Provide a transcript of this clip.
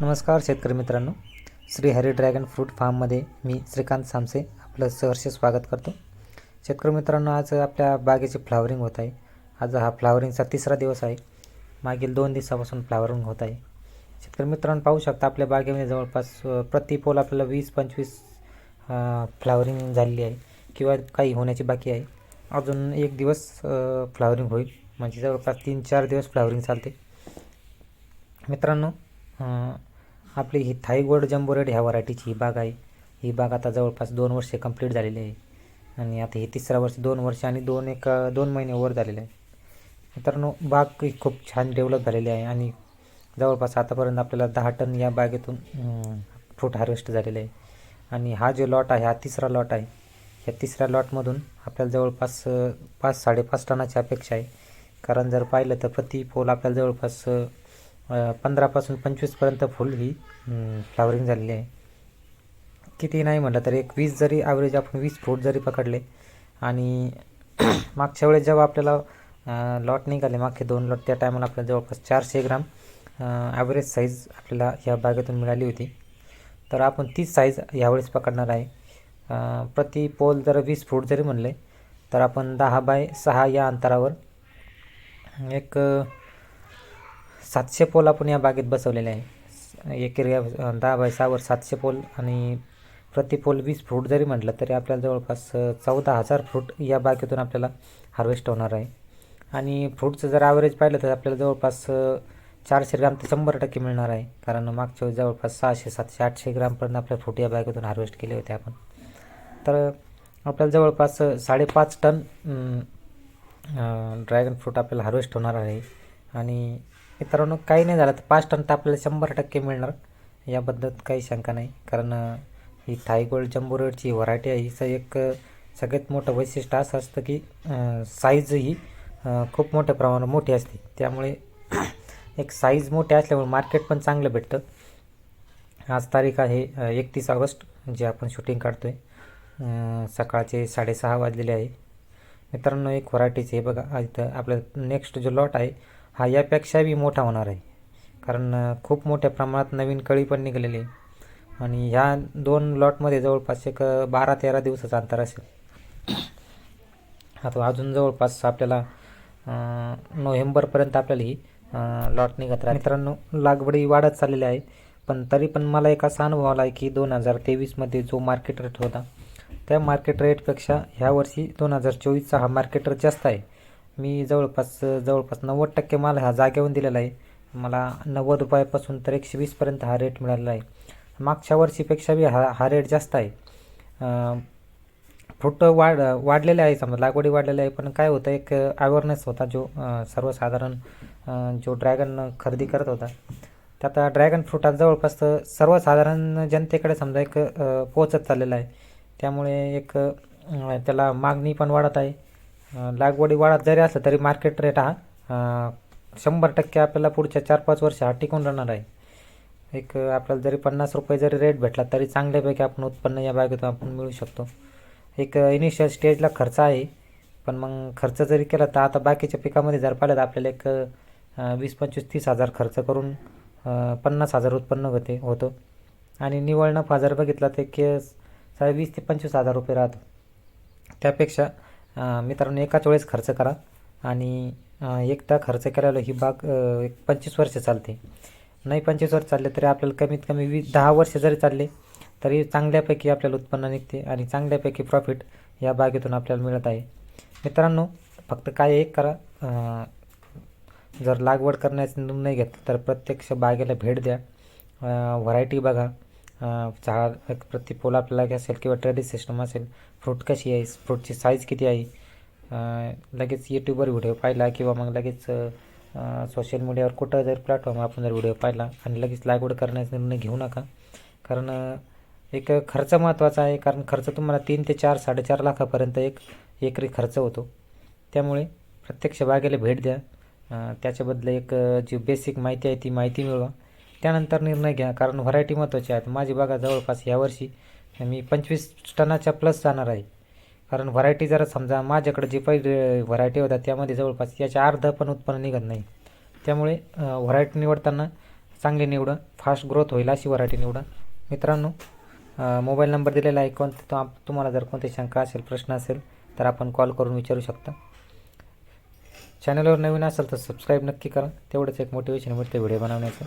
नमस्कार शेतकरी मित्रांनो. श्री हरी ड्रॅगन फ्रूट फार्ममध्ये मी श्रीकांत सामसे आपलं सहर्ष स्वागत करतो. शेतकरी मित्रांनो आज आपल्या बागेची फ्लावरिंग होत आहे. आज हा फ्लावरिंगचा तिसरा दिवस आहे. मागील दोन दिवसापासून फ्लावरिंग होत आहे. शेतकरी मित्रांनो पाहू शकता आपल्या बागेमध्ये जवळपास प्रति पोल आपल्याला वीस पंचवीस फ्लावरिंग झालेली आहे किंवा काही होण्याची बाकी आहे. अजून एक दिवस फ्लावरिंग होईल. म्हणजे जवळपास तीन चार दिवस फ्लावरिंग चालते. मित्रांनो आपली ही थाई गोल्ड जम्बो रेड ह्या व्हरायटीची ही बाग आहे. ही बाग आता जवळपास दोन वर्षे कंप्लीट झालेली आहे. आणि आता हे तिसरा वर्ष दोन वर्ष आणि दोन एक दोन महिने वर झालेले आहे. मित्रांनो बाग खूप छान डेव्हलप झालेली आहे आणि जवळपास आतापर्यंत आपल्याला दहा टन या बागेतून फ्रूट हार्वेस्ट झालेले आहे. आणि हा जो लॉट आहे हा तिसरा लॉट आहे. या तिसऱ्या लॉटमधून आपल्याला जवळपास पाच साडेपाच टनाची अपेक्षा आहे. कारण जर पाहिलं तर प्रति पोल आपल्याला जवळपास पंधरापासून पंचवीसपर्यंत फुल ही फ्लावरिंग झालेली आहे. किती नाही म्हटलं तर एक वीस जरी ॲव्हरेज आपण वीस फ्रूट जरी पकडले आणि मागच्या वेळेस जेव्हा आपल्याला लॉट निघाले मागचे दोन लॉट त्या टायमाला आपल्याला जवळपास चारशे ग्राम ॲव्हरेज साईज आपल्याला ह्या बागेतून मिळाली होती. तर आपण तीच साईज यावेळेस पकडणार आहे. प्रति पोल जर वीस फूट जरी म्हणले तर आपण दहा बाय सहा या अंतरावर एक सातशे पोल आपण या बागेत बसवलेले आहे. एक एरिया दहा बाय सहावर सातशे पोल आणि प्रति पोल वीस फ्रूट जरी म्हटलं तरी आपल्याला जवळपास चौदा हजार फ्रूट या बागेतून आपल्याला हार्वेस्ट होणार आहे. आणि फ्रूटचं जर ॲव्हरेज पाहिलं तर आपल्याला जवळपास चारशे ग्राम ते शंभर टक्के मिळणार आहे. कारण मागच्या वेळी जवळपास सहाशे सातशे आठशे ग्रामपर्यंत आपल्या फ्रूट या बागेतून हार्वेस्ट केले होते आपण. तर आपल्याला जवळपास साडेपाच टन ड्रॅगन फ्रूट आपल्याला हार्वेस्ट होणार आहे. आणि मित्रांनो काही नाही झालं तर पाच टन तर आपल्याला शंभर टक्के मिळणार. याबद्दल काही शंका नाही कारण ही थायगोल्ड जम्बो रेडची व्हरायटी आहे. हिचं एक सगळ्यात मोठं वैशिष्ट्य असं असतं की साईज ही खूप मोठ्या प्रमाणात मोठी असते. त्यामुळे एक साईज मोठी असल्यामुळे मार्केट पण चांगलं भेटतं. आज तारीख आहे एकतीस ऑगस्ट जे आपण शूटिंग काढतो आहे सकाळचे साडेसहा वाजलेले आहे. मित्रांनो एक व्हरायटीचे हे बघा इथं आपलं नेक्स्ट जो लॉट आहे हा यापेक्षाही मोठा होणार आहे. कारण खूप मोठ्या प्रमाणात नवीन कळी पण निघालेली आहे. आणि ह्या दोन लॉटमध्ये जवळपास एक बारा तेरा दिवसाचं अंतर असेल. आता अजून जवळपास आपल्याला नोव्हेंबरपर्यंत आपल्याला ही लॉट निघत राहते मित्रांनो लागवडी वाढत चाललेली आहे. पण तरी पण मला एक असा अनुभव आला आहे की दोन हजार तेवीसमध्ये जो मार्केट रेट होता त्या मार्केट रेटपेक्षा ह्या वर्षी दोन हजार चोवीसचा हा मार्केट रेट जास्त आहे. मी जवळपास जवळपास नव्वद टक्के माल हा जागेवरून दिलेला आहे. मला नव्वद रुपयापासून तर एकशे वीसपर्यंत हा रेट मिळालेला आहे. मागच्या वर्षीपेक्षा बी हा हा रेट जास्त आहे. फ्रूट वाढ वाढलेले आहे समजा लागवडी वाढलेली आहे पण काय होतं एक अवेअरनेस होता जो सर्वसाधारण जो ड्रॅगन खरेदी करत होता. त्यात ड्रॅगन फ्रूट जवळपास सर्वसाधारण जनतेकडे समजा एक पोचत चाललेला आहे. त्यामुळे एक त्याला मागणी पण वाढत आहे. लागवडी वाढत जरी असलं तरी मार्केट रेट हा शंभर टक्के आपल्याला पुढच्या चार पाच वर्ष हा टिकून राहणार आहे. एक आपल्याला जरी पन्नास रुपये जरी रेट भेटला तरी चांगल्यापैकी आपण उत्पन्न या बागेतून आपण मिळू शकतो. एक इनिशियल स्टेजला खर्च आहे पण मग खर्च जरी केला तर आता बाकीच्या पिकामध्ये जर पाहिलं तर आपल्याला एक वीस पंचवीस तीस हजार खर्च करून पन्नास हजार उत्पन्न होते होतं. आणि निवळ नफा जर बघितला तर के साडे वीस ते पंचवीस हजार रुपये राहतो. त्यापेक्षा मित्रांनो एकाच वेळेस खर्च करा. आणि एकदा खर्च केल्याला ही बाग एक पंचवीस वर्ष चालते. नाही पंचवीस वर्ष चालले तरी आपल्याला कमीत कमी वीस दहा वर्ष जरी चालले तरी चांगल्यापैकी आपल्याला उत्पन्न निघते आणि चांगल्यापैकी प्रॉफिट या बागेतून आपल्याला मिळत आहे. मित्रांनो फक्त काय एक करा. जर लागवड करण्याचा निर्णय घेतला तर प्रत्यक्ष बागेला भेट द्या. व्हरायटी बघा. झाड प्रति पोल आपल्याला असेल किंवा ट्रेडिंग सिस्टम असेल फ्रूट कशी आहे फ्रूटची साईज किती आहे लगेच यूट्यूबवर व्हिडिओ पाहिला किंवा मग लगेच सोशल मीडियावर कुठं जर प्लॅटफॉर्म आपण जर व्हिडिओ पाहिला आणि लगेच लागवड करण्याचा निर्णय घेऊ नका. कारण एक खर्च महत्त्वाचा आहे कारण खर्च तुम्हाला तीन ते चार साडेचार लाखापर्यंत एक एकरी खर्च होतो. त्यामुळे प्रत्यक्ष बागेला भेट द्या. त्याच्याबद्दल एक जी बेसिक माहिती आहे ती माहिती मिळवा. त्यानंतर निर्णय घ्या कारण व्हरायटी महत्त्वाची आहेत. माझी बागा जवळपास यावर्षी मी पंचवीस टनाच्या प्लस जाणार आहे. कारण व्हरायटी जरा समजा माझ्याकडे जी पहिले व्हरायटी होत्या त्यामध्ये जवळपास याच्या अर्ध पण उत्पन्न निघत नाही. त्यामुळे व्हरायटी निवडताना चांगली निवडा फास्ट ग्रोथ होईल अशी व्हरायटी निवडा मित्रांनो मोबाईल नंबर दिलेला आहे कोणता तो तुम्हाला जर कोणती शंका असेल प्रश्न असेल तर आपण कॉल करून विचारू शकता. चॅनलवर नवीन असेल तर सबस्क्राईब नक्की करा. तेवढंच एक मोटिवेशन मिळते व्हिडिओ बनवण्याचं.